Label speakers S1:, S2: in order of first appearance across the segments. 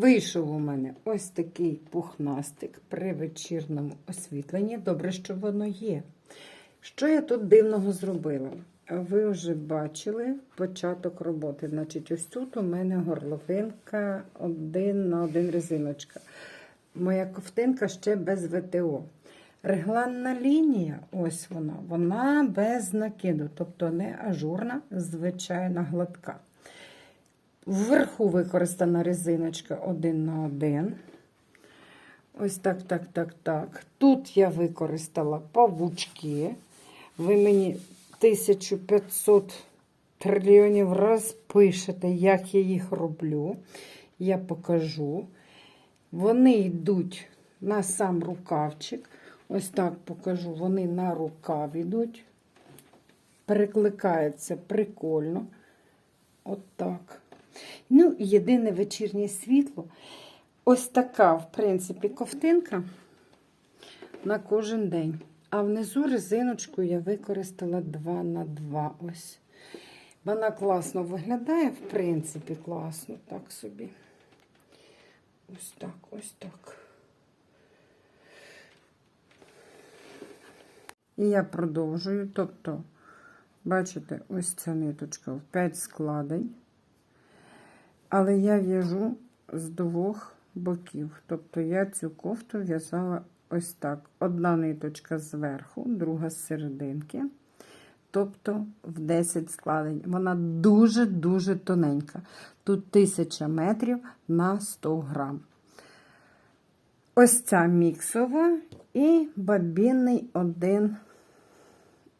S1: Вийшов у мене ось такий пухнастик при вечірньому освітленні. Добре, що воно є. Що я тут дивного зробила? Ви вже бачили початок роботи. Значить, ось тут у мене горловинка один на один резиночка. Моя ковтинка ще без ВТО. Регланна лінія, ось вона, вона без накиду, тобто не ажурна, звичайна гладка. Вверху використана резиночка один на один. Ось так, так, так, так. Тут я використала павучки. Ви мені 1500 трильйонів раз пишете, як я їх роблю. Я покажу. Вони йдуть на сам рукавчик. Ось так покажу. Вони на рукав йдуть. Перекликається прикольно. От так. Ну, єдине вечірнє світло. Ось така, в принципі, ковтинка на кожен день. А внизу резиночку я використала 2 на 2 ось. Вона класно виглядає, в принципі, класно, так собі. Ось так, ось так. І я продовжую. Тобто, бачите, ось ця ниточка в 5 складень. Але я в'яжу з двох боків. Тобто я цю кофту в'язала ось так. Одна ниточка зверху, друга з серединки. Тобто в 10 складень. Вона дуже-дуже тоненька. Тут 1000 метрів на 100 грам. Ось ця міксова і бабінний один.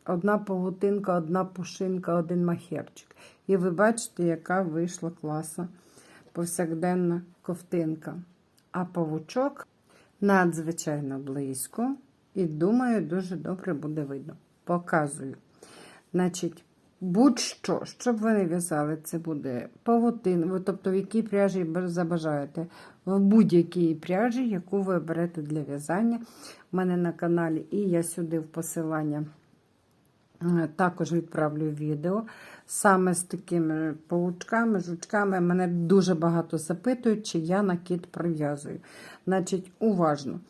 S1: Одна павутинка, одна пушинка, один махерчик. І ви бачите, яка вийшла класна повсякденна ковтинка. А павучок надзвичайно близько. І думаю, дуже добре буде видно. Показую. Значить, будь-що, що б ви не в'язали, це буде павутин, тобто в якій пряжі забажаєте. В будь-якій пряжі, яку ви берете для в'язання. У мене на каналі, і я сюди в посилання. Також відправлю відео саме з такими паучками, жучками. Мене дуже багато запитують, чи я накид прив'язую. Значить, уважно.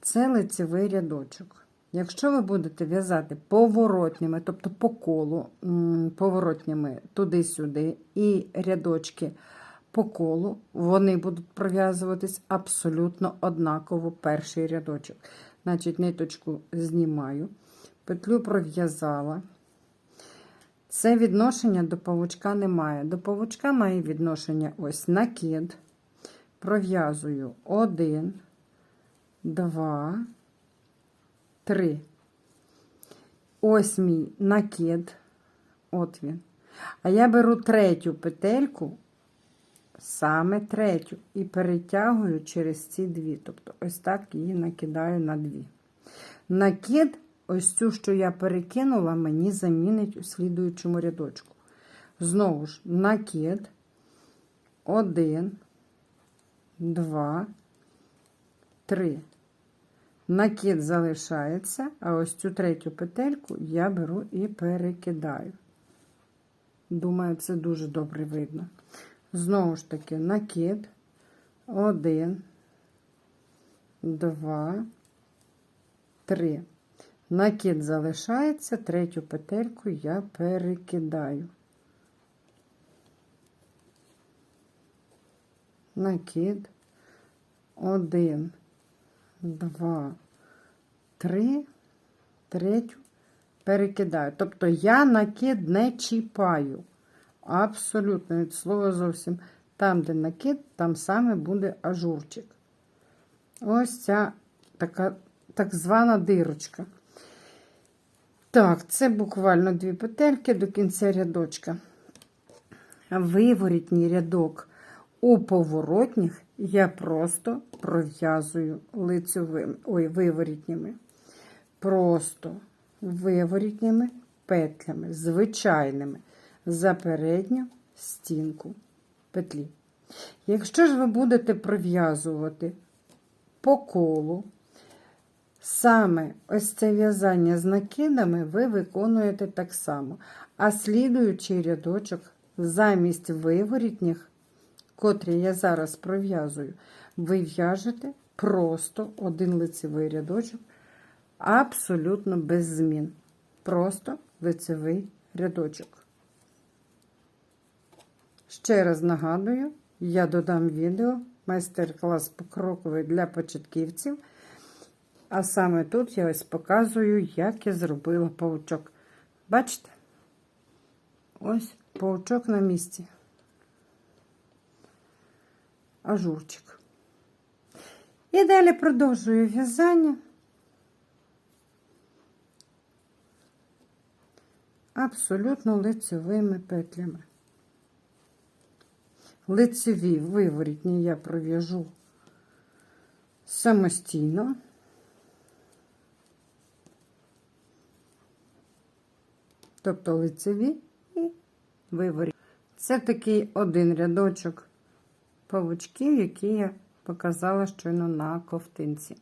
S1: Це лицевий рядочок. Якщо ви будете в'язати поворотніми, тобто по колу, поворотніми туди-сюди, і рядочки по колу, вони будуть пров'язуватись абсолютно однаково перший рядочок. Значить, ниточку знімаю петлю пров'язала. Це відношення до павучка немає. До павучка має відношення ось накид. Пров'язую один, два, три. Ось мій накид. От він. А я беру третю петельку, саме третю, і перетягую через ці дві. Тобто, ось так її накидаю на дві. Накид ось цю, що я перекинула, мені замінить у слідуючому рядочку. Знову ж, накид. Один, два, три. Накид залишається, а ось цю третю петельку я беру і перекидаю. Думаю, це дуже добре видно. Знову ж таки, накид. Один, два, три. Накид залишається, третю петельку я перекидаю. Накид. Один, два, три, третю перекидаю. Тобто я накид не чіпаю. Абсолютно від слова зовсім. Там, де накид, там саме буде ажурчик. Ось ця така так звана дирочка. Так, це буквально дві петельки до кінця рядочка. Виворітній рядок у поворотніх я просто пров'язую лицевими, ой, виворітніми. Просто виворітніми петлями, звичайними, за передню стінку петлі. Якщо ж ви будете пров'язувати по колу, Саме ось це в'язання з накидами ви виконуєте так само. А слідуючий рядочок замість виворітніх котрі я зараз пров'язую, ви в'яжете просто один лицевий рядочок, абсолютно без змін. Просто лицевий рядочок. Ще раз нагадую, я додам відео, майстер-клас покроковий для початківців. А саме тут я ось показую, як я зробила паучок. Бачите? Ось паучок на місці. Ажурчик. І далі продовжую в'язання. Абсолютно лицевими петлями. Лицеві виворітні я пров'яжу самостійно. Тобто лицеві і виворі. Це такий один рядочок павучків, які я показала щойно на ковтинці.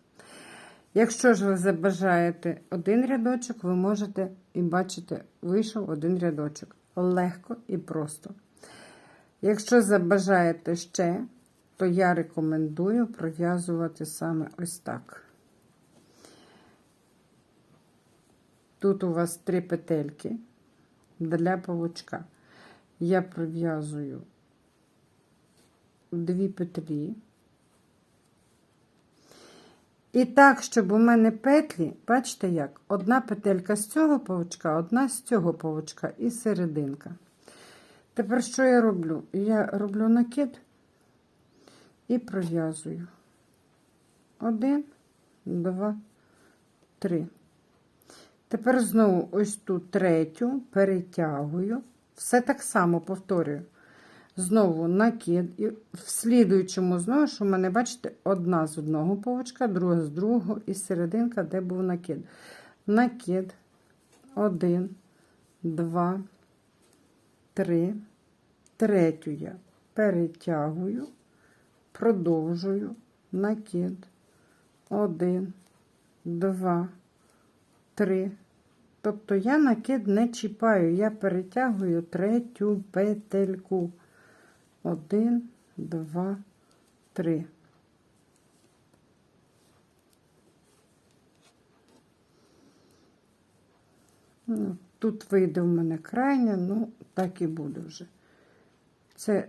S1: Якщо ж ви забажаєте один рядочок, ви можете і бачите, вийшов один рядочок. Легко і просто. Якщо забажаєте ще, то я рекомендую пров'язувати саме ось так. Тут у вас три петельки для павучка. Я пров'язую дві петлі. І так, щоб у мене петлі, бачите як? Одна петелька з цього павучка, одна з цього павучка і серединка. Тепер що я роблю? Я роблю накид і пров'язую. Один, два, три. Тепер знову ось ту третю перетягую. Все так само повторюю. Знову накид. І в слідуючому знову, що в мене, бачите, одна з одного павучка, друга з другого і серединка, де був накид. Накид. Один, два, три. Третю я перетягую, продовжую накид. Один, два, три. Тобто я накид не чіпаю, я перетягую третю петельку. Один, два, три. Ну, Тут вийде в мене крайня, ну, так і буде вже. Це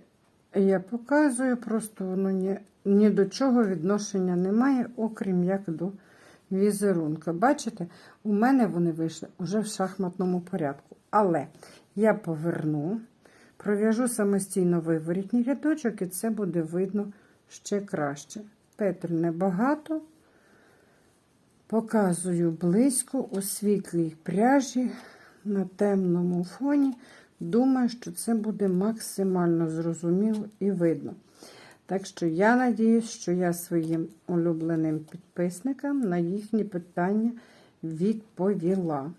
S1: я показую, просто воно ні, ні до чого відношення немає, окрім як до візерунка. Бачите, у мене вони вийшли вже в шахматному порядку. Але я поверну, пров'яжу самостійно виворітній рядочок, і це буде видно ще краще. Петель небагато. Показую близько у світлій пряжі на темному фоні. Думаю, що це буде максимально зрозуміло і видно. Так що я надіюсь, що я своїм улюбленим підписникам на їхні питання відповіла.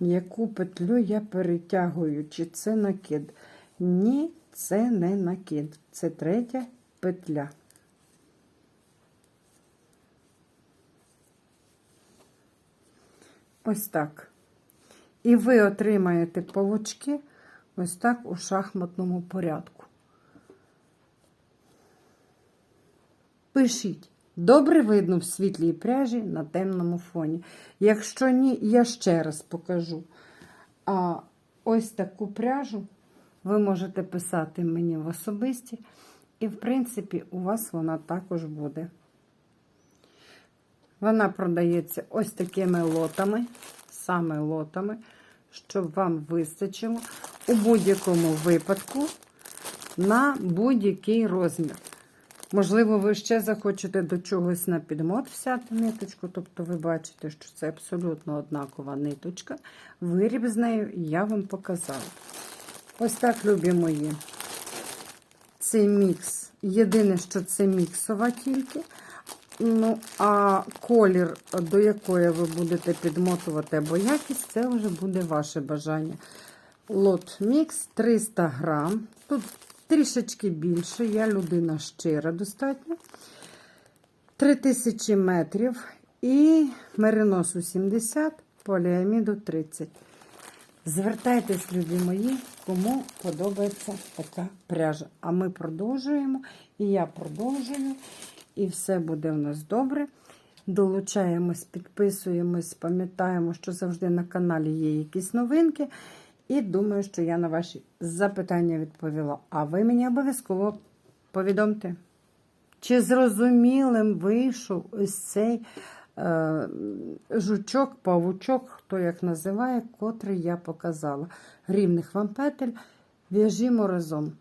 S1: Яку петлю я перетягую? Чи це накид? Ні, це не накид. Це третя петля. Ось так. І ви отримаєте павучки ось так у шахматному порядку. Пишіть. Добре видно в світлій пряжі на темному фоні. Якщо ні, я ще раз покажу. А ось таку пряжу ви можете писати мені в особисті, і, в принципі, у вас вона також буде. Вона продається ось такими лотами, саме лотами, щоб вам вистачило у будь-якому випадку на будь-який розмір. Можливо, ви ще захочете до чогось на підмот взяти ниточку, тобто ви бачите, що це абсолютно однакова ниточка. Виріб з нею я вам показала. Ось так, любі мої. Цей мікс. Єдине, що це міксова тільки. Ну, а колір, до якої ви будете підмотувати або якість, це вже буде ваше бажання. Лот мікс 300 грам. Тут трішечки більше, я людина щира достатньо. 3000 метрів і мериносу 70, поліаміду 30. Звертайтесь, любі мої, кому подобається така пряжа. А ми продовжуємо, і я продовжую, і все буде в нас добре. Долучаємось, підписуємось, пам'ятаємо, що завжди на каналі є якісь новинки. І думаю, що я на ваші запитання відповіла. А ви мені обов'язково повідомте, чи зрозумілим вийшов ось цей е, жучок, павучок, хто як називає, котрий я показала. Рівних вам петель в'яжімо разом.